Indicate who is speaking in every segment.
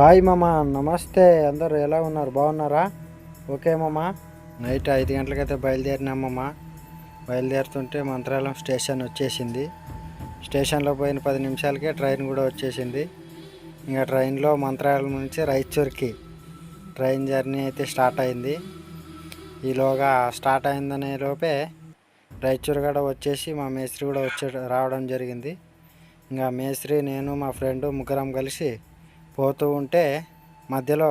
Speaker 1: Hi మామ నమస్తే అందరు ఎలా ఉన్నారు? బాగున్నారా? ఓకే మామ. నైట్ ఐదు గంటలకైతే బయలుదేరినామమ్మ బయలుదేరుతుంటే మంత్రాలయం స్టేషన్ వచ్చేసింది. స్టేషన్లో పోయిన పది నిమిషాలకే ట్రైన్ కూడా వచ్చేసింది. ఇంకా ట్రైన్లో మంత్రాలయం నుంచి రాయచూర్కి ట్రైన్ జర్నీ అయితే స్టార్ట్ అయింది. ఈలోగా స్టార్ట్ అయిందనే లోపే రాయచూర్ కూడా వచ్చేసి మా మేస్త్రి కూడా వచ్చే రావడం జరిగింది. ఇంకా మేస్త్రి నేను మా ఫ్రెండ్ ముగ్గురం కలిసి పోతూ ఉంటే మధ్యలో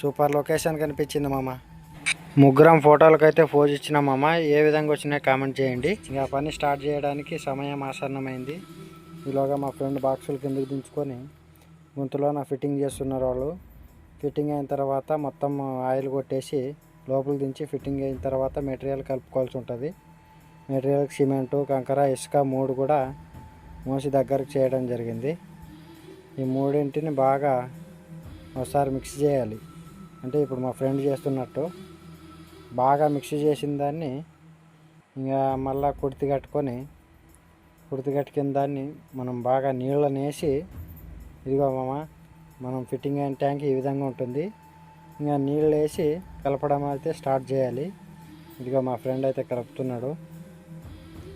Speaker 1: సూపర్ లొకేషన్ కనిపించింది మామ. ముగ్గురం ఫోటోలకైతే పోజ్ ఇచ్చినాం మామ. ఏ విధంగా వచ్చినాయి కామెంట్ చేయండి. ఇంకా పని స్టార్ట్ చేయడానికి సమయం ఆసన్నమైంది. ఈలోగా మా ఫ్రెండ్ బాక్సులు కిందకి దించుకొని గుంతులో నా ఫిట్టింగ్ చేస్తున్నారు వాళ్ళు. ఫిట్టింగ్ అయిన తర్వాత మొత్తం ఆయిల్ కొట్టేసి లోపల దించి ఫిట్టింగ్ అయిన తర్వాత మెటీరియల్ కలుపుకోవాల్సి ఉంటుంది. మెటీరియల్ సిమెంటు కంకర ఇసుక మూడు కూడా మోసి దగ్గరకు చేయడం జరిగింది. ఈ మూడింటిని బాగా ఒకసారి మిక్స్ చేయాలి. అంటే ఇప్పుడు మా ఫ్రెండ్ చేస్తున్నట్టు బాగా మిక్స్ చేసిన దాన్ని ఇంకా మళ్ళా కుర్తి కట్టుకొని కుర్తి కట్టుకున్న దాన్ని మనం బాగా నీళ్ళని వేసి ఇదిగో మామ మనం ఫిట్టింగ్ అయిన ట్యాంక్ ఈ విధంగా ఉంటుంది. ఇంకా నీళ్ళు వేసి కలపడం అయితే స్టార్ట్ చేయాలి. ఇదిగో మా ఫ్రెండ్ అయితే కలుపుతున్నాడు.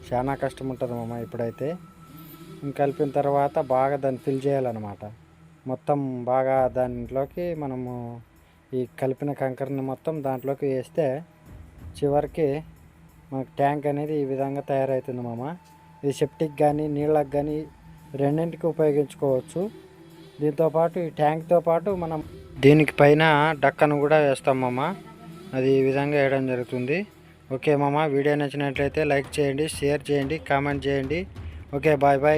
Speaker 1: చాలా కష్టం ఉంటుంది మామ ఇప్పుడైతే. కలిపిన తర్వాత బాగా దాన్ని ఫిల్ చేయాలన్నమాట. మొత్తం బాగా దాంట్లోకి మనము ఈ కలిపిన కంకరని మొత్తం దాంట్లోకి వేస్తే చివరికి మనకు ట్యాంక్ అనేది ఈ విధంగా తయారవుతుంది మామ. ఇది సెప్టిక్ కానీ నీళ్ళకి కానీ రెండింటికి ఉపయోగించుకోవచ్చు. దీంతోపాటు ఈ ట్యాంక్తో పాటు మనం దీనికి పైన డక్కను కూడా వేస్తాం మామ. అది ఈ విధంగా వేయడం జరుగుతుంది. ఓకే మామ వీడియో నచ్చినట్లయితే లైక్ చేయండి షేర్ చేయండి కామెంట్ చేయండి. Okay bye bye.